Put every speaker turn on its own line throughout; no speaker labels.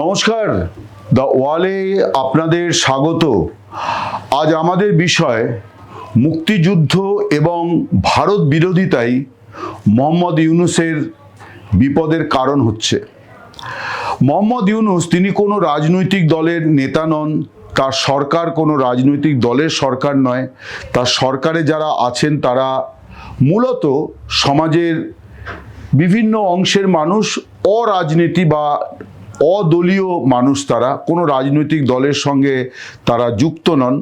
নমস্কার দ্য ওয়ালে আপনাদের স্বাগত। আজ আমাদের বিষয় মুক্তিযুদ্ধ এবং ভারত বিরোধিতাই মোহাম্মদ ইউনুসের বিপদের কারণ হচ্ছে। মোহাম্মদ ইউনুস তিনি কোনো রাজনৈতিক দলের নেতা নন, তার সরকার কোনো রাজনৈতিক দলের সরকার নয়। তার সরকারে যারা আছেন, তারা মূলত সমাজের বিভিন্ন অংশের মানুষ অরাজনীতি বা অদলীয় মানুষ তারা, কোনো রাজনৈতিক দলের সঙ্গে তারা যুক্ত নন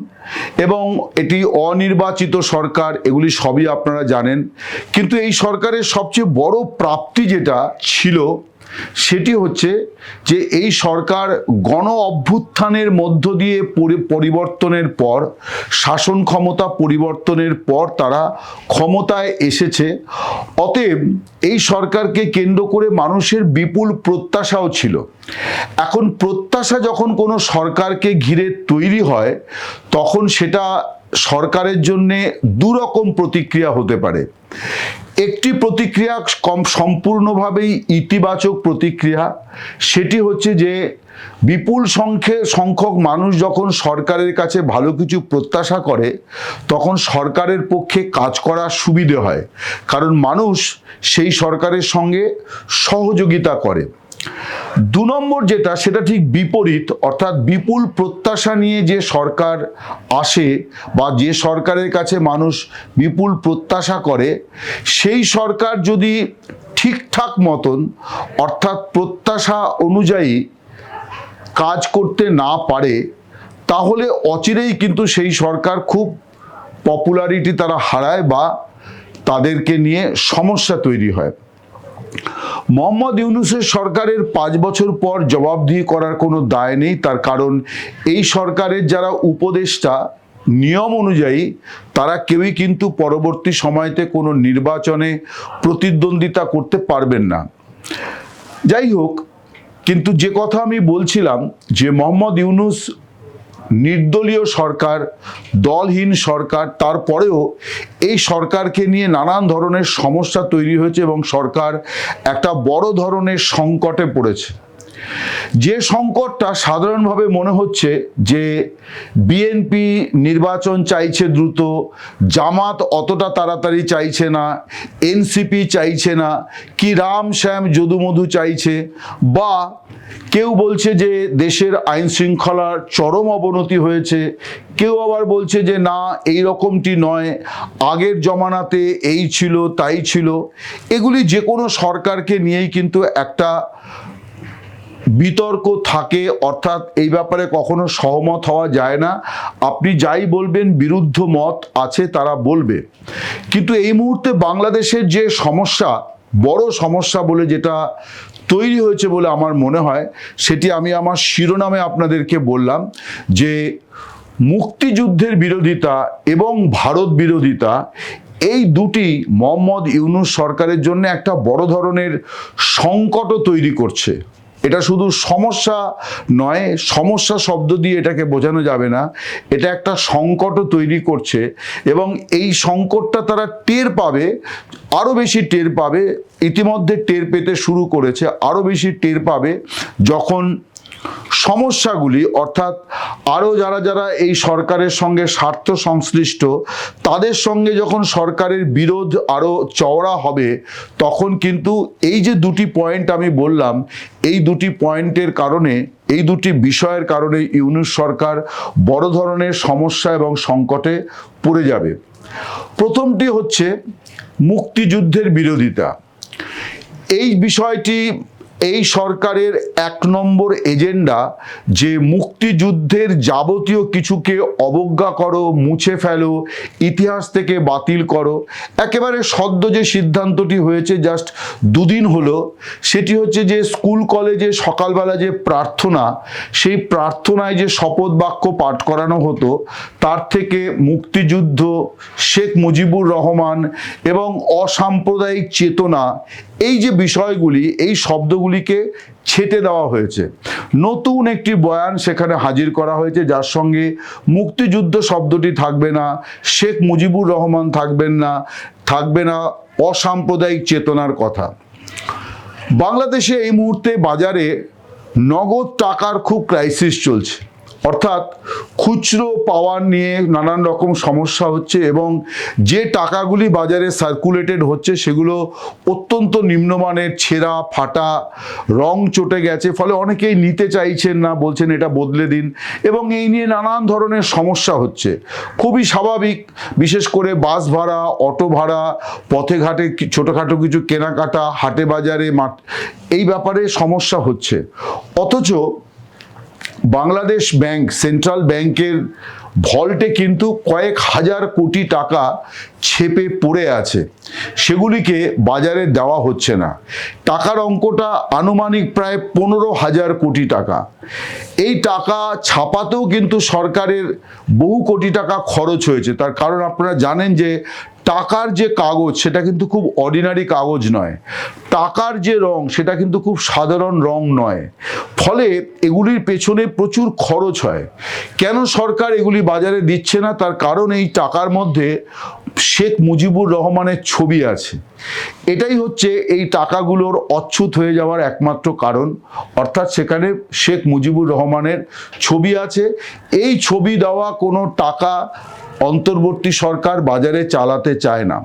এবং এটি অনির্বাচিত সরকার, এগুলি সবই আপনারা জানেন। কিন্তু এই সরকারের সবচেয়ে বড় প্রাপ্তি যেটা ছিল সেটি হচ্ছে যে এই সরকার গণ অভ্যুত্থানের মধ্য দিয়ে পরিবর্তনের পর, শাসন ক্ষমতা পরিবর্তনের পর তারা ক্ষমতায় এসেছে। অতএব এই সরকারকে কেন্দ্র করে মানুষের বিপুল প্রত্যাশাও ছিল। এখন প্রত্যাশা যখন কোনো সরকারকে ঘিরে তৈরি হয়, তখন সেটা সরকারের জন্যে দুরকম প্রতিক্রিয়া হতে পারে। একটি প্রতিক্রিয়া কম সম্পূর্ণভাবেই ইতিবাচক প্রতিক্রিয়া। সেটি হচ্ছে যে, বিপুল সংখ্যে সংখ্যক মানুষ যখন সরকারের কাছে ভালো কিছু প্রত্যাশা করে, তখন সরকারের পক্ষে কাজ করা সুবিধে হয়। কারণ মানুষ সেই সরকারের সঙ্গে সহযোগিতা করে। দু নম্বর যেটা, সেটা ঠিক বিপরীত, অর্থাৎ বিপুল প্রত্যাশা নিয়ে যে সরকার আসে বা যে সরকারের কাছে মানুষ বিপুল প্রত্যাশা করে, সেই সরকার যদি ঠিকঠাক মতন, অর্থাৎ প্রত্যাশা অনুযায়ী কাজ করতে না পারে, তাহলে অচিরেই কিন্তু সেই সরকার খুব পপুলারিটি তারা হারায় বা তাদেরকে নিয়ে সমস্যা তৈরি হয়। মোহাম্মদ ইউনুসের সরকারের পাঁচ বছর পর জবাবদিহি করার কোনো দায় নেই, তার কারণ এই সরকারের যারা উপদেষ্টা নিয়ম অনুযায়ী, তারা কেউই কিন্তু পরবর্তী সময়তে কোনো নির্বাচনে প্রতিদ্বন্দ্বিতা করতে পারবেন না। যাই হোক, কিন্তু যে কথা আমি বলছিলাম যে মোহাম্মদ ইউনুস নির্দলীয় সরকার, দলহীন সরকার, তারপরেও এই সরকারকে নিয়ে নানান ধরনের সমস্যা তৈরি হয়েছে এবং সরকার একটা বড় ধরনের সংকটে পড়েছে। যে সংকটটা সাধারণভাবে মনে হচ্ছে যে বিএনপি নির্বাচন চাইছে দ্রুত, জামাত অতটা তাড়াতাড়ি চাইছে না, এনসিপি চাইছে না, কি রাম শ্যাম যদুমধু চাইছে, বা কেউ বলছে যে দেশের আইন শৃঙ্খলার চরম অবনতি হয়েছে, কেউ আবার বলছে যে না এই রকমটি নয়, আগের জমানাতে এই ছিল, তাই ছিল। এগুলি যে কোনো সরকারকে নিয়েই কিন্তু একটা বিতর্ক থাকে, অর্থাৎ এই ব্যাপারে কখনো সহমত হওয়া যায় না। আপনি যাই বলবেন, বিরুদ্ধ মত আছে, তারা বলবে। কিন্তু এই মুহূর্তে বাংলাদেশের যে সমস্যা, বড় সমস্যা বলে যেটা তৈরি হয়েছে বলে আমার মনে হয়, সেটি আমি আমার শিরোনামে আপনাদেরকে বললাম যে মুক্তিযুদ্ধের বিরোধিতা এবং ভারত বিরোধিতা, এই দুটি মোহাম্মদ ইউনুস সরকারের জন্য একটা বড় ধরনের সংকটও তৈরি করছে। এটা শুধু সমস্যা নয়, সমস্যা শব্দ দিয়ে এটাকে বোঝানো যাবে না। এটা একটা সংকটও তৈরি করছে এবং এই সংকটটা তারা টের পাবে আরও বেশি টের পাবে, ইতিমধ্যে টের পেতে শুরু করেছে আরও বেশি টের পাবে যখন সমস্যাগুলি, অর্থাৎ আরও যারা যারা এই সরকারের সঙ্গে স্বার্থ সংশ্লিষ্ট, তাদের সঙ্গে যখন সরকারের বিরোধ আরও চওড়া হবে, তখন কিন্তু এই যে দুটি পয়েন্ট আমি বললাম, এই দুটি পয়েন্টের কারণে, এই দুটি বিষয়ের কারণে ইউনুস সরকার বড় ধরনের সমস্যা এবং সংকটে পড়ে যাবে। প্রথমটি হচ্ছে মুক্তিযুদ্ধের বিরোধিতা। এই বিষয়টি এই সরকারের এক নম্বর এজেন্ডা যে মুক্তিযুদ্ধের যাবতীয় কিছুকে অবজ্ঞা করো, মুছে ফেলো, ইতিহাস থেকে বাতিল করো। একেবারে সদ্য যে সিদ্ধান্তটি হয়েছে জাস্ট দুদিন হলো, সেটি হচ্ছে যে স্কুল, কলেজে সকালবেলা যে প্রার্থনা, সেই প্রার্থনায় যে শপথ বাক্য পাঠ করানো হতো, তার থেকে মুক্তিযুদ্ধ, শেখ মুজিবুর রহমান এবং অসাম্প্রদায়িক চেতনা এই যে বিষয়গুলি, এই শব্দগুলিকে ছেটে দেওয়া হয়েছে। নতুন একটি বয়ান সেখানে হাজির করা হয়েছে, যার সঙ্গে মুক্তিযুদ্ধ শব্দটি থাকবে না, শেখ মুজিবুর রহমান থাকবেন না, থাকবে না অসাম্প্রদায়িক চেতনার কথা। বাংলাদেশে এই মুহূর্তে বাজারে নগদ টাকার খুব ক্রাইসিস চলছে। অর্থাৎ খুচরো পাওয়ার নিয়ে নানান রকম সমস্যা হচ্ছে এবং যে টাকাগুলি বাজারে সার্কুলেটেড হচ্ছে সেগুলো অত্যন্ত নিম্নমানের ছেঁড়া, ফাটা, রং চটে গেছে, ফলে অনেকেই নিতে চাইছেন না, বলছেন এটা বদলে দিন এবং এই নিয়ে নানান ধরনের সমস্যা হচ্ছে। খুবই স্বাভাবিক, বিশেষ করে বাস ভাড়া, অটো ভাড়া, পথে ঘাটে ছোটোখাটো কিছু কেনাকাটা, হাটে বাজারে, মাঠ, এই ব্যাপারে সমস্যা হচ্ছে। অথচ বাংলাদেশ ব্যাংক, সেন্ট্রাল ব্যাংকের ভল্টে কিন্তু কয়েক হাজার কোটি টাকা ছেপে পড়ে আছে। সেগুলিকে বাজারে দেওয়া হচ্ছে না। টাকার অঙ্কটা আনুমানিক প্রায় পনেরো হাজার কোটি টাকা। এই টাকা ছাপাতেও কিন্তু সরকারের বহু কোটি টাকা খরচ হয়েছে। তার কারণ আপনারা জানেন যে টাকার যে কাগজ, সেটা কিন্তু খুব অর্ডিনারি কাগজ নয়। টাকার যে রং, সেটা কিন্তু খুব সাধারণ রং নয়। ফলে এগুলির পেছনে প্রচুর খরচ হয়। কেন সরকার এগুলি বাজারে দিচ্ছে না? তার কারণ এই টাকার মধ্যে শেখ মুজিবুর রহমানের ছবি আছে। এটাই হচ্ছে এই টাকাগুলোর অচ্ছুত হয়ে যাওয়ার একমাত্র কারণ। অর্থাৎ সেখানে শেখ মুজিবুর রহমানের ছবি আছে। এই ছবি দেওয়া কোনো টাকা অন্তর্বর্তী সরকার বাজারে চালাতে চায় না।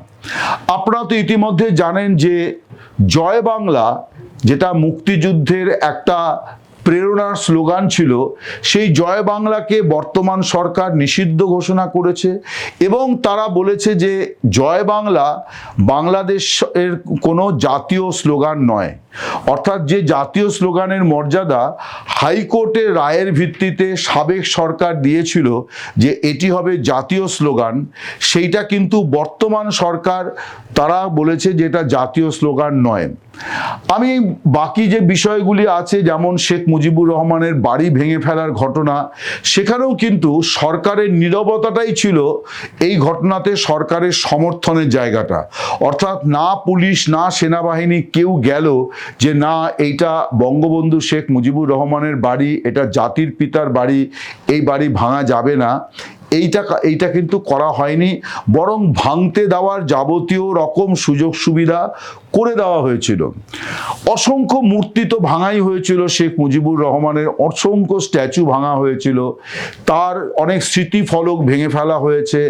আপনারা তো ইতিমধ্যে জানেন যে জয় বাংলা যেটা মুক্তিযুদ্ধের একটা প্রেরণার স্লোগান ছিল, সেই জয় বাংলাকে বর্তমান সরকার নিষিদ্ধ ঘোষণা করেছে এবং তারা বলেছে যে জয় বাংলা বাংলাদেশের কোনো জাতীয় স্লোগান নয়। অর্থাৎ যে জাতীয় স্লোগানের মর্যাদা হাইকোর্টের রায়ের ভিত্তিতে সাবেক সরকার দিয়েছিল যে এটি হবে জাতীয় স্লোগান, সেইটা কিন্তু বর্তমান সরকার, তারা বলেছে যে এটা জাতীয় স্লোগান নয়। আমি বাকি যে বিষয়গুলি আছে, যেমন শেখ মুজিবুর রহমানের বাড়ি ভেঙে ফেলার ঘটনা, সেখানেও কিন্তু সরকারের নীরবতাটাই ছিল এই ঘটনাতে সরকারের সমর্থনের জায়গাটা। অর্থাৎ না পুলিশ, না সেনাবাহিনী কেউ গেল যে না, এইটা বঙ্গবন্ধু শেখ মুজিবুর রহমানের বাড়ি, এটা জাতির পিতার বাড়ি, এই বাড়ি ভাঙা যাবে না। এইটা এইটা কিন্তু করা হয়নি। বরং ভাঙতে দেওয়ার যাবতীয় রকম সুযোগ সুবিধা করে দেওয়া হয়েছিল। অসংখ্য মূর্তি তো ভাঙাই হয়েছিল, শেখ মুজিবুর রহমানের অসংখ্য স্ট্যাচু ভাঙা হয়েছিল। তার অনেক স্মৃতি ফলক ভেঙে ফেলা হয়েছে।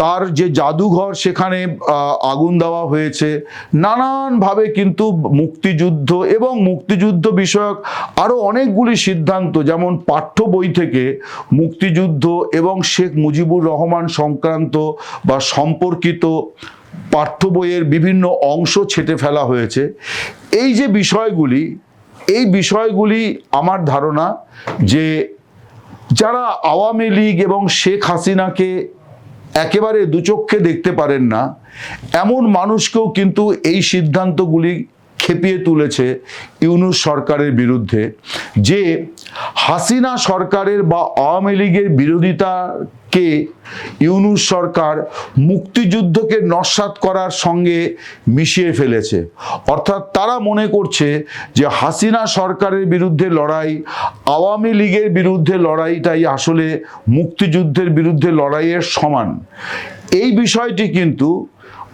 তার যে জাদুঘর সেখানে আগুন দেওয়া হয়েছে। নানানভাবে কিন্তু মুক্তিযুদ্ধ এবং মুক্তিযুদ্ধ বিষয়ক আরও অনেকগুলি সিদ্ধান্ত, যেমন পাঠ্য বই থেকে মুক্তিযুদ্ধ এবং শেখ মুজিবুর রহমান সংক্রান্ত বা সম্পর্কিত পাঠ্য বইয়ের বিভিন্ন অংশ ছেটে ফেলা হয়েছে। এই যে বিষয়গুলি, এই বিষয়গুলি আমার ধারণা যে যারা আওয়ামী লীগ এবং শেখ হাসিনাকে একেবারে দুচক্ষে দেখতে পারেন না, এমন মানুষকেও কিন্তু এই সিদ্ধান্তগুলি খেপিয়ে তুলেছে ইউনুস সরকারের বিরুদ্ধে, যে হাসিনা সরকারের বা আওয়ামী লীগের বিরোধিতাকে ইউনুস সরকার মুক্তিযুদ্ধকে নস্বাত করার সঙ্গে মিশিয়ে ফেলেছে। অর্থাৎ তারা মনে করছে যে হাসিনা সরকারের বিরুদ্ধে লড়াই, আওয়ামী লীগের বিরুদ্ধে লড়াইটাই আসলে মুক্তিযুদ্ধের বিরুদ্ধে লড়াইয়ের সমান। এই বিষয়টি কিন্তু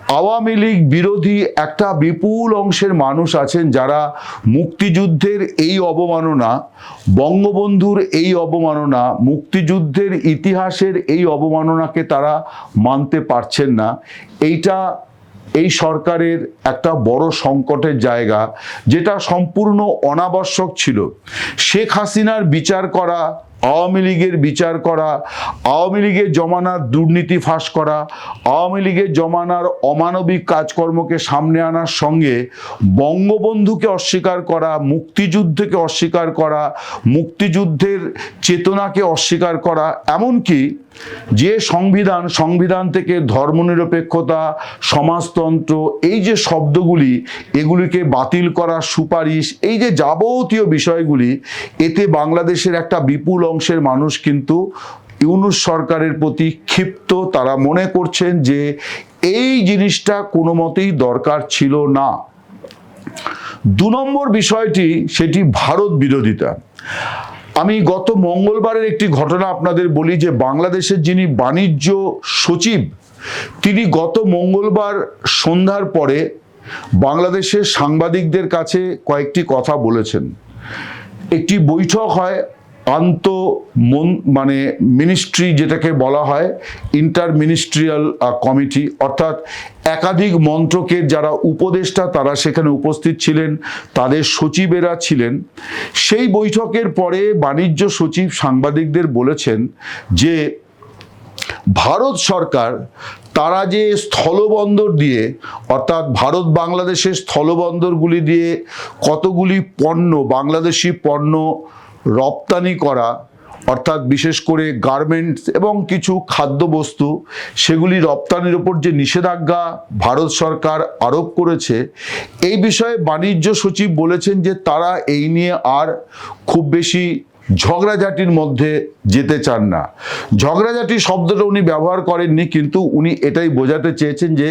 আওয়ামী লীগ বিরোধী একটা বিপুল অংশের মানুষ আছেন যারা মুক্তিযুদ্ধের এই অবমাননা, বঙ্গবন্ধুর এই অবমাননা, মুক্তিযুদ্ধের ইতিহাসের এই অবমাননাকে তারা মানতে পারছেন না। এইটা এই সরকারের একটা বড় সংকটের জায়গা, যেটা সম্পূর্ণ অনাবশ্যক ছিল। শেখ হাসিনার বিচার করা আওয়ামী লীগের বিচার করা, আওয়ামী লীগের জমানার দুর্নীতি ফাঁস করা, আওয়ামী লীগের জমানার অমানবিক কাজকর্মকে সামনে আনার সঙ্গে বঙ্গবন্ধুকে অস্বীকার করা, মুক্তিযুদ্ধকে অস্বীকার করা, মুক্তিযুদ্ধের চেতনাকে অস্বীকার করা, এমনকি যে সংবিধান সংবিধান থেকে ধর্মনিরপেক্ষতা, সমাজতন্ত্র, এই যে শব্দগুলি, এগুলিকে বাতিল করার সুপারিশ, এই যে যাবতীয় বিষয়গুলি, এতে বাংলাদেশের একটা বিপুল অংশের মানুষ কিন্তু ইউনুস সরকারের প্রতি ক্ষিপ্ত। তারা মনে করছেন যে এই জিনিসটা কোনো মতেই দরকার ছিল না। দু নম্বর বিষয়টি, সেটি ভারত বিরোধিতা। আমি গত মঙ্গলবারের একটি ঘটনা আপনাদের বলি যে বাংলাদেশের যিনি বাণিজ্য সচিব, তিনি গত মঙ্গলবার সন্ধ্যার পরে বাংলাদেশের সাংবাদিকদের কাছে কয়েকটি কথা বলেছেন। একটি বৈঠক হয় আন্ত মন মানে মিনিস্ট্রি যেটাকে বলা হয় ইন্টার মিনিস্ট্রিয়াল কমিটি অর্থাৎ একাধিক মন্ত্রকের যারা উপদেষ্টা তারা সেখানে উপস্থিত ছিলেন, তাদের সচিবেরা ছিলেন। সেই বৈঠকের পরে বাণিজ্য সচিব সাংবাদিকদের বলেছেন যে, ভারত সরকার তারা যে স্থলবন্দর দিয়ে, অর্থাৎ ভারত বাংলাদেশের স্থলবন্দরগুলি দিয়ে কতগুলি পণ্য, বাংলাদেশি পণ্য রপ্তানি করা, অর্থাৎ বিশেষ করে গার্মেন্টস এবং কিছু খাদ্যবস্তু, সেগুলি রপ্তানির ওপর যে নিষেধাজ্ঞা ভারত সরকার আরোপ করেছে, এই বিষয়ে বাণিজ্য সচিব বলেছেন যে তারা এই নিয়ে আর খুব বেশি ঝগড়াঝাটির মধ্যে যেতে চান না। ঝগড়াঝাটি শব্দটা উনি ব্যবহার করেননি, কিন্তু উনি এটাই বোঝাতে চেয়েছেন যে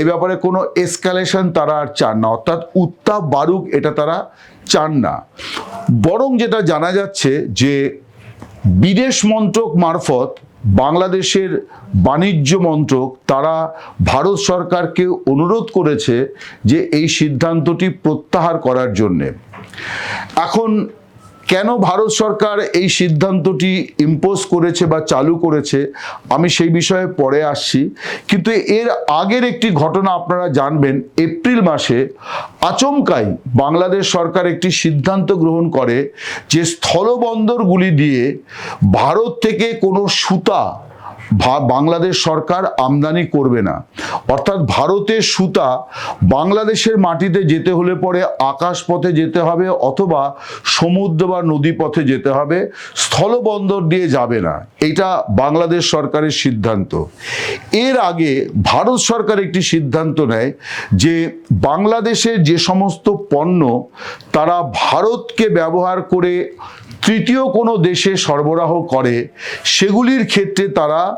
এ ব্যাপারে কোনো এসকালেশন তারা আর চান না। অর্থাৎ উত্তাপ বারুক এটা তারা চান না। বরং যেটা জানা যাচ্ছে যে বিদেশ মন্ত্রক মারফত বাংলাদেশের বাণিজ্য মন্ত্রক তারা ভারত সরকারকে অনুরোধ করেছে যে এই সিদ্ধান্তটি প্রত্যাহার করার জন্যে। এখন কেন ভারত সরকার এই সিদ্ধান্তটি ইম্পোজ করেছে বা চালু করেছে, আমি সেই বিষয়ে পরে আসছি। কিন্তু এর আগের একটি ঘটনা আপনারা জানবেন, এপ্রিল মাসে আচমকাই বাংলাদেশ সরকার একটি সিদ্ধান্ত গ্রহণ করে যে স্থলবন্দরগুলি দিয়ে ভারত থেকে কোনো সুতা বাংলাদেশ সরকার আমদানি করবে না। অর্থাৎ ভারতের সুতা বাংলাদেশের মাটিতে যেতে হলে পরে আকাশপথে যেতে হবে অথবা সমুদ্র বা নদী পথে যেতে হবে, স্থলবন্দর দিয়ে যাবে না। এটা বাংলাদেশ সরকারের সিদ্ধান্ত। এর আগে ভারত সরকার একটি সিদ্ধান্ত নেয় যে বাংলাদেশের যে সমস্ত পণ্য তারা ভারতকে ব্যবহার করে তৃতীয় কোনো দেশে সরবরাহ করে, সেগুলির ক্ষেত্রে তারা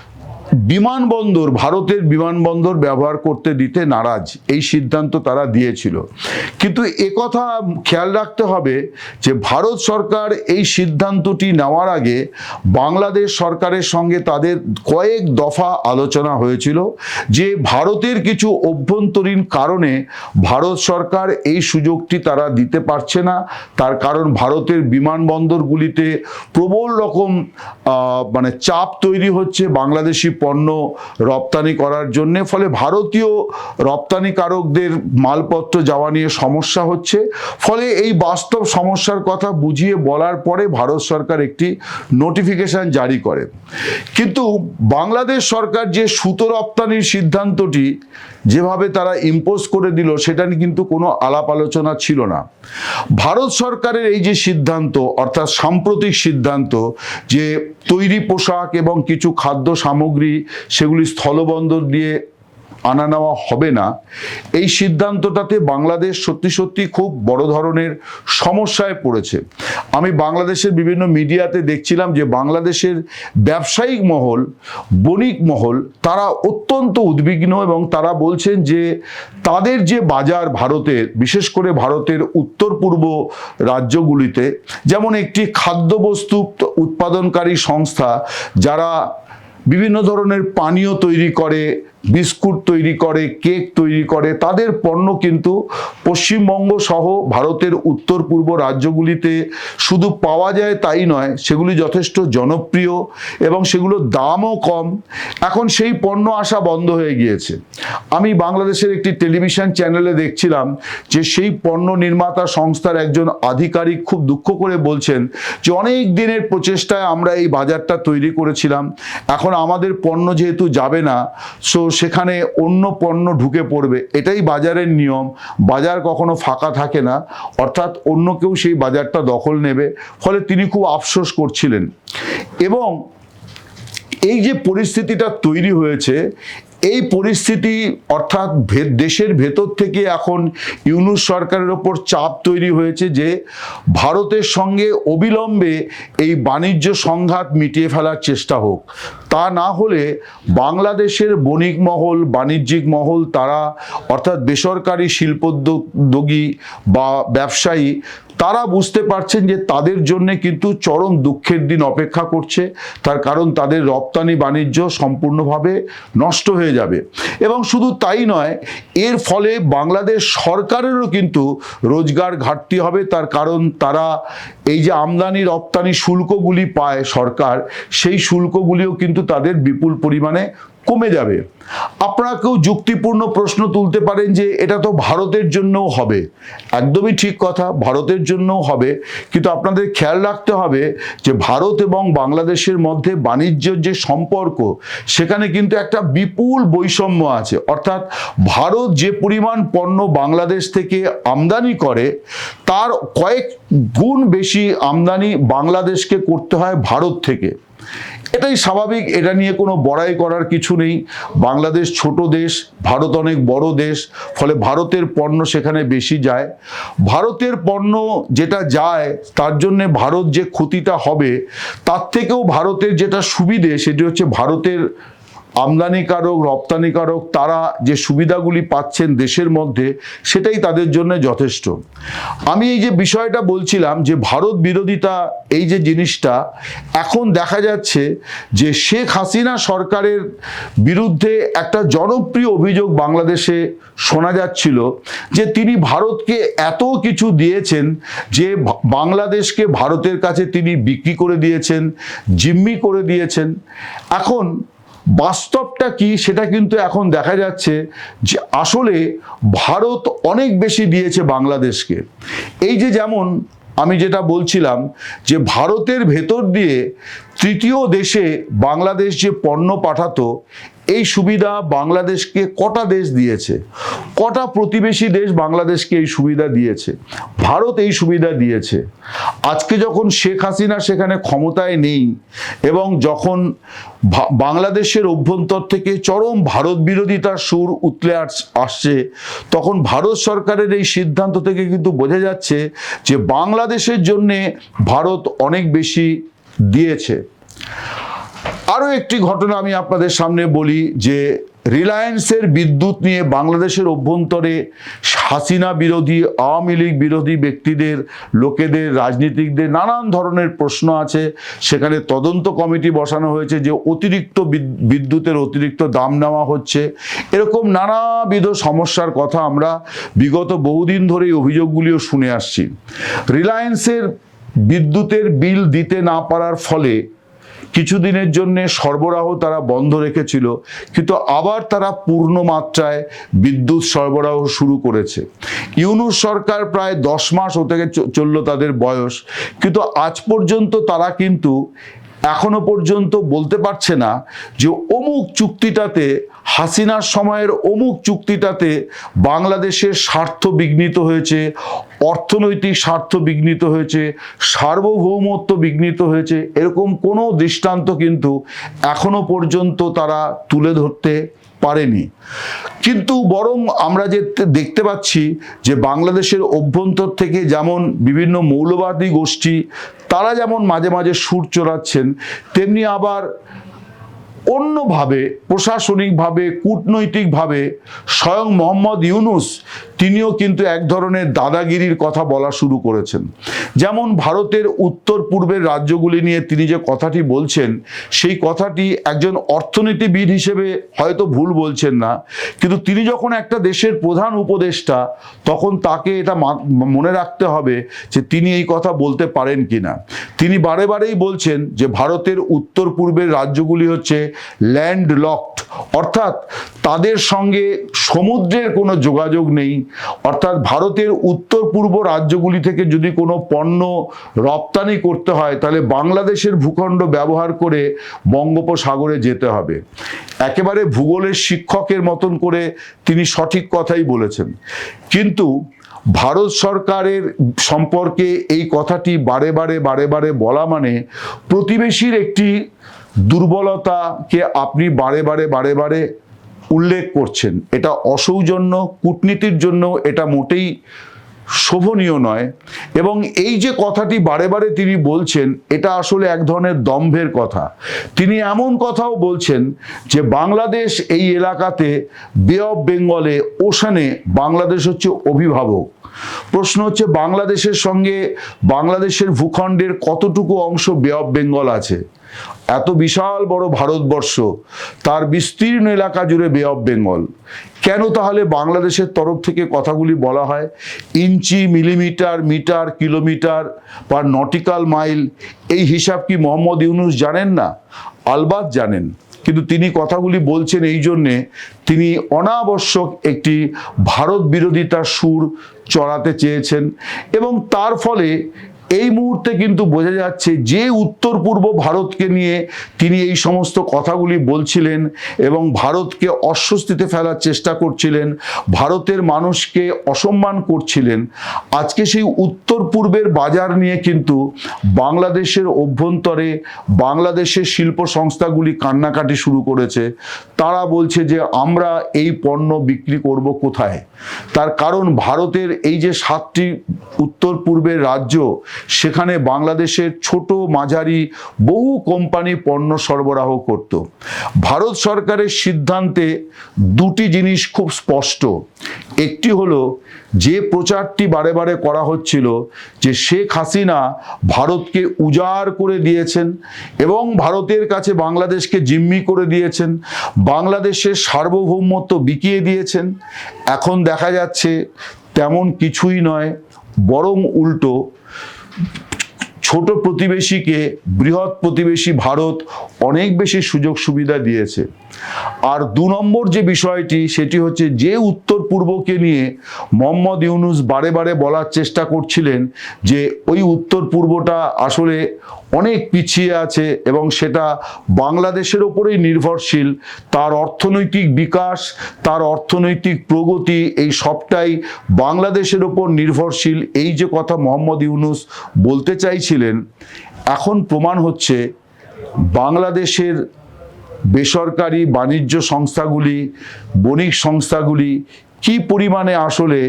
বিমানবন্দর, ভারতের বিমানবন্দর ব্যবহার করতে দিতে নারাজ। এই সিদ্ধান্ত তারা দিয়েছিল। কিন্তু একথা খেয়াল রাখতে হবে যে, ভারত সরকার এই সিদ্ধান্তটি নেওয়ার আগে বাংলাদেশ সরকারের সঙ্গে তাদের কয়েক দফা আলোচনা হয়েছিল যে, ভারতের কিছু অভ্যন্তরীণ কারণে ভারত সরকার এই সুযোগটি তারা দিতে পারছে না। তার কারণ ভারতের বিমানবন্দরগুলিতে প্রবল রকম মানে চাপ তৈরি হচ্ছে বাংলাদেশি পণ্য রপ্তানি করার জন্য, ফলে ভারতীয় রপ্তানিকারকদের মালপত্র যাওয়া নিয়ে সমস্যা হচ্ছে। ফলে এই বাস্তব সমস্যার কথা বুঝিয়ে বলার পরে ভারত সরকার একটি নোটিফিকেশন জারি করে। কিন্তু বাংলাদেশ সরকার যে সুতো রপ্তানির সিদ্ধান্তটি যেভাবে তারা ইম্পোজ করে দিল, সেটা নিয়ে কিন্তু কোনো আলাপ আলোচনা ছিল না। ভারত সরকারের এই যে সিদ্ধান্ত, অর্থাৎ সাম্প্রতিক সিদ্ধান্ত যে তৈরি পোশাক এবং কিছু খাদ্য সামগ্রী, সেগুলি স্থলবন্দর দিয়ে আনা নেওয়া হবে না। এই সিদ্ধান্তটাতে বাংলাদেশ সত্যি সত্যি খুব বড় ধরনের সমস্যায় পড়েছে। আমি বাংলাদেশের বিভিন্ন মিডিয়াতে দেখছিলাম যে বাংলাদেশের ব্যবসায়িক মহল, বণিক মহল, তারা অত্যন্ত উদ্বিগ্ন এবং তারা বলছেন যে তাদের যে বাজার ভারতের বিশেষ করে ভারতের উত্তর পূর্ব রাজ্যগুলিতে, যেমন একটি খাদ্যবস্তু উৎপাদনকারী সংস্থা যারা বিভিন্ন ধরনের পানীয় তৈরি করে বিস্কুট তৈরি করে, কেক তৈরি করে, তাদের পণ্য কিন্তু পশ্চিমবঙ্গ সহ ভারতের উত্তর পূর্ব রাজ্যগুলিতে শুধু পাওয়া যায় তাই নয়, সেগুলি যথেষ্ট জনপ্রিয় এবং সেগুলোর দামও কম। এখন সেই পণ্য আসা বন্ধ হয়ে গিয়েছে। আমি বাংলাদেশের একটি টেলিভিশন চ্যানেলে দেখছিলাম যে সেই পণ্য নির্মাতা সংস্থার একজন আধিকারিক খুব দুঃখ করে বলছেন যে অনেক দিনের প্রচেষ্টায় আমরা এই বাজারটা তৈরি করেছিলাম, এখন আমাদের পণ্য যেহেতু যাবে না সো সেখানে অন্য পণ্য ঢুকে পড়বে, এটাই বাজারের নিয়ম। বাজার কখনো ফাঁকা থাকে না, অর্থাৎ অন্য কেউ সেই বাজারটা দখল নেবে, ফলে তিনি খুব আফসোস করছিলেন। এবং এই যে পরিস্থিতিটা তৈরি হয়েছে এই পরিস্থিতি অর্থাৎ দেশের ভেতর থেকে এখন ইউনুস সরকারের ওপর চাপ তৈরি হয়েছে যে ভারতের সঙ্গে অবিলম্বে এই বাণিজ্য সংঘাত মিটিয়ে ফেলার চেষ্টা হোক। তা না হলে বাংলাদেশের বণিক মহল, বাণিজ্যিক মহল, তারা অর্থাৎ বেসরকারি শিল্পোদ্যোগী বা ব্যবসায়ী তারা বুঝতে পারছেন যে তাদের জন্য কিন্তু চরম দুঃখের দিন অপেক্ষা করছে। তার কারণ তাদের রপ্তানি বাণিজ্য সম্পূর্ণভাবে নষ্ট হয়ে যাবে। এবং শুধু তাই নয়, এর ফলে বাংলাদেশ সরকারেরও কিন্তু রোজগার ঘাটতি হবে। তার কারণ তারা এই যে আমদানি, রপ্তানি শুল্কগুলি পায় সরকার, সেই শুল্কগুলিও কিন্তু তাদের বিপুল পরিমাণে কমে যাবে। আপনারা কেউ যুক্তিপূর্ণ প্রশ্ন তুলতে পারেন যে এটা তো ভারতের জন্যও হবে। একদমই ঠিক কথা, ভারতের জন্যও হবে। কিন্তু আপনাদের খেয়াল রাখতে হবে যে ভারত এবং বাংলাদেশের মধ্যে বাণিজ্যের যে সম্পর্ক, সেখানে কিন্তু একটা বিপুল বৈষম্য আছে। অর্থাৎ ভারত যে পরিমাণ পণ্য বাংলাদেশ থেকে আমদানি করে, তার কয়েক গুণ বেশি আমদানি বাংলাদেশকে করতে হয় ভারত থেকে। এটাই স্বাভাবিক, এটা নিয়ে কোনো বড়াই করার কিছু নেই। বাংলাদেশ ছোট দেশ, ভারত অনেক বড় দেশ, ফলে ভারতের পণ্য সেখানে বেশি যায়। ভারতের পণ্য যেটা যায়, তার জন্যে ভারত যে ক্ষতিটা হবে, তার থেকেও ভারতের যেটা সুবিধে, সেটি হচ্ছে ভারতের আমদানিকারক, রপ্তানিকারক, তারা যে সুবিধাগুলি পাচ্ছেন দেশের মধ্যে, সেটাই তাদের জন্য যথেষ্ট। আমি এই যে বিষয়টা বলছিলাম যে ভারত বিরোধিতা, এই যে জিনিসটা, এখন দেখা যাচ্ছে যে শেখ হাসিনা সরকারের বিরুদ্ধে একটা জনপ্রিয় অভিযোগ বাংলাদেশে শোনা যাচ্ছিল যে তিনি ভারতকে এত কিছু দিয়েছেন যে বাংলাদেশকে ভারতের কাছে তিনি বিক্রি করে দিয়েছেন, জিম্মি করে দিয়েছেন। এখন বাস্তবটা কি সেটা কিন্তু এখন দেখা যাচ্ছে যে আসলে ভারত অনেক বেশি দিয়েছে বাংলাদেশকে। এই যে যেমন আমি যেটা বলছিলাম যে ভারতের ভেতর দিয়ে তৃতীয় দেশে বাংলাদেশ যে পণ্য পাঠাতো এই সুবিধা বাংলাদেশকে কটা দেশ দিয়েছে? কটা প্রতিবেশী দেশ বাংলাদেশকে এই সুবিধা দিয়েছে? ভারত এই সুবিধা দিয়েছে। আজকে যখন শেখ হাসিনা সেখানে ক্ষমতায় নেই এবং যখন বাংলাদেশের অভ্যন্তর থেকে চরম ভারত বিরোধিতার সুর উতলে আস- আসছে, তখন ভারত সরকারের এই সিদ্ধান্ত থেকে কিন্তু বোঝা যাচ্ছে যে বাংলাদেশের জন্যে ভারত অনেক বেশি দিয়েছে। আরও একটি ঘটনা আমি আপনাদের সামনে বলি যে রিলায়েন্সের বিদ্যুৎ নিয়ে বাংলাদেশের অভ্যন্তরে হাসিনা বিরোধী, আওয়ামী লীগ বিরোধী ব্যক্তিদের, লোকেদের, রাজনীতিকদের নানান ধরনের প্রশ্ন আছে। সেখানে তদন্ত কমিটি বসানো হয়েছে যে অতিরিক্ত বিদ- বিদ্যুতের অতিরিক্ত দাম নেওয়া হচ্ছে। এরকম নানাবিধ সমস্যার কথা আমরা বিগত বহুদিন ধরে অভিযোগগুলিও শুনে আসছি। রিলায়েন্সের বিদ্যুতের বিল দিতে না পারার ফলে কিছুদিনের জন্য সরবরাহ তারা বন্ধ রেখেছিল, কিন্তু আবার তারা পূর্ণ মাত্রায় বিদ্যুৎ সরবরাহ শুরু করেছে। ইউনুস সরকার প্রায় দশ মাস হতে চলল তাদের বয়স, কিন্তু আজ পর্যন্ত তারা কিন্তু এখনও পর্যন্ত বলতে পারছে না যে অমুক চুক্তিটাতে, হাসিনার সময়ের অমুক চুক্তিটাতে বাংলাদেশের স্বার্থ বিঘ্নিত হয়েছে অর্থনৈতিক স্বার্থ বিঘ্নিত হয়েছে, সার্বভৌমত্ব বিঘ্নিত হয়েছে, এরকম কোনো দৃষ্টান্ত কিন্তু এখনও পর্যন্ত তারা তুলে ধরতে পারেনি। কিন্তু বরং আমরা যে দেখতে পাচ্ছি যে বাংলাদেশের অভ্যন্তর থেকে যেমন বিভিন্ন মৌলবাদী গোষ্ঠী, তারা যেমন মাঝে মাঝে সুর চড়াচ্ছেন, তেমনি আবার অন্যভাবে, প্রশাসনিকভাবে, কূটনৈতিকভাবে স্বয়ং মোহাম্মদ ইউনুস, তিনিও কিন্তু এক ধরনের দাদাগিরির কথা বলা শুরু করেছেন। যেমন ভারতের উত্তর পূর্বের রাজ্যগুলি নিয়ে তিনি যে কথাটি বলছেন, সেই কথাটি একজন অর্থনীতিবিদ হিসেবে হয়তো ভুল বলছেন না, কিন্তু তিনি যখন একটা দেশের প্রধান উপদেষ্টা, তখন তাকে এটা মনে রাখতে হবে যে তিনি এই কথা বলতে পারেন কি না তিনি বারে বারেই বলছেন যে ভারতের উত্তর পূর্বের রাজ্যগুলি হচ্ছে ল্যান্ড লকড অর্থাৎ তাদের সঙ্গে সমুদ্রের কোনো যোগাযোগ নেই। অর্থাৎ ভারতের উত্তর পূর্ব রাজ্যগুলি থেকে যদি কোনো পণ্য রপ্তানি করতে হয়, তাহলে বাংলাদেশের ভূখণ্ড ব্যবহার করে বঙ্গোপসাগরে যেতে হবে। একেবারে ভূগোলের শিক্ষকের মতন করে তিনি সঠিক কথাই বলেছেন। কিন্তু ভারত সরকারের সম্পর্কে এই কথাটি বারে বারে বারে বারে বলা মানে প্রতিবেশীর একটি দুর্বলতাকে আপনি বারে বারে বারে বারে উল্লেখ করছেন। এটা অসৌজন্য, কূটনীতির জন্য এটা মোটেই শোভনীয় নয়। এবং এই যে কথাটি বারে বারে তিনি বলছেন, এটা আসলে এক ধরনের দম্ভের কথা। তিনি এমন কথাও বলছেন যে, বাংলাদেশ এই এলাকাতে বে অফ বেঙ্গলে ওশানে বাংলাদেশ হচ্ছে অভিভাবক। প্রশ্ন হচ্ছে, বাংলাদেশের সঙ্গে বাংলাদেশের ভূখণ্ডের কতটুকু অংশ বে অফ বেঙ্গল আছে? এত বিশাল বড় ভারতবর্ষ, তার বিস্তীর্ণ এলাকা জুড়ে বে অফ বেঙ্গল কেন তাহলে বাংলাদেশের তরফ থেকে কথাগুলি বলা হয়, ইঞ্চি, মিলিমিটার, মিটার, কিলোমিটার বা নটিক্যাল মাইল, এই হিসাব কি মোহাম্মদ ইউনুস জানেন না? আলবাত জানেন। কিন্তু তিনি কথাগুলি বলছেন এই জন্যে, তিনি অনাবশ্যক একটি ভারত বিরোধিতার সুর চড়াতে চেয়েছেন এবং তার ফলে এই মুহূর্তে কিন্তু বোঝা যাচ্ছে যে উত্তর পূর্ব ভারতকে নিয়ে তিনি এই সমস্ত কথাগুলি বলছিলেন এবং ভারতকে অস্বস্তিতে ফেলার চেষ্টা করছিলেন, ভারতের মানুষকে অসম্মান করছিলেন। আজকে সেই উত্তর পূর্বের বাজার নিয়ে কিন্তু বাংলাদেশের অভ্যন্তরে বাংলাদেশের শিল্প সংস্থাগুলি কান্নাকাটি শুরু করেছে। তারা বলছে যে আমরা এই পণ্য বিক্রি করব কোথায়? তার কারণ ভারতের এই যে সাতটি উত্তর পূর্বের রাজ্য সেখানে বাংলাদেশের ছোট মাঝারি বহু কোম্পানি পণ্য সরবরাহ করত। ভারত সরকারের সিদ্ধান্তে দুটি জিনিস খুব স্পষ্ট। একটি হলো, যে প্রচারটি বারে বারে করা হচ্ছিল যে শেখ হাসিনা ভারতকে উজাড় করে দিয়েছেন এবং ভারতের কাছে বাংলাদেশকে জিম্মি করে দিয়েছেন, বাংলাদেশের সার্বভৌমত্ব বিকিয়ে দিয়েছেন। এখন দেখা যাচ্ছে তেমন কিছুই নয়, বরং উল্টো। ছোট প্রতিবেশীকে বৃহৎ প্রতিবেশী ভারত অনেক বেশি সুযোগ সুবিধা দিয়েছে। আর দু নম্বর যে বিষয়টি, সেটি হচ্ছে যে উত্তর পূর্বকে নিয়ে মোহাম্মদ ইউনুস বারে বারে বলার চেষ্টা করছিলেন যে ওই উত্তর পূর্বটা আসলে অনেক পিছিয়ে আছে এবং সেটা বাংলাদেশের ওপরেই নির্ভরশীল। তার অর্থনৈতিক বিকাশ, তার অর্থনৈতিক প্রগতি, এই সবটাই বাংলাদেশের ওপর নির্ভরশীল। এই যে কথা মোহাম্মদ ইউনুস বলতে চাইছিলেন, এখন প্রমাণ হচ্ছে বাংলাদেশের বেসরকারি বাণিজ্য সংস্থাগুলি, বণিক সংস্থাগুলি কি পরিমাণে আসলে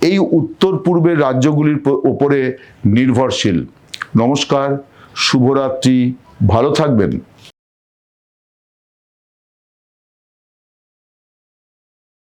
এই উত্তর পূর্বের রাজ্যগুলির ওপরে নির্ভরশীল? নমস্কার, শুভরাত্রি, ভালো থাকবেন।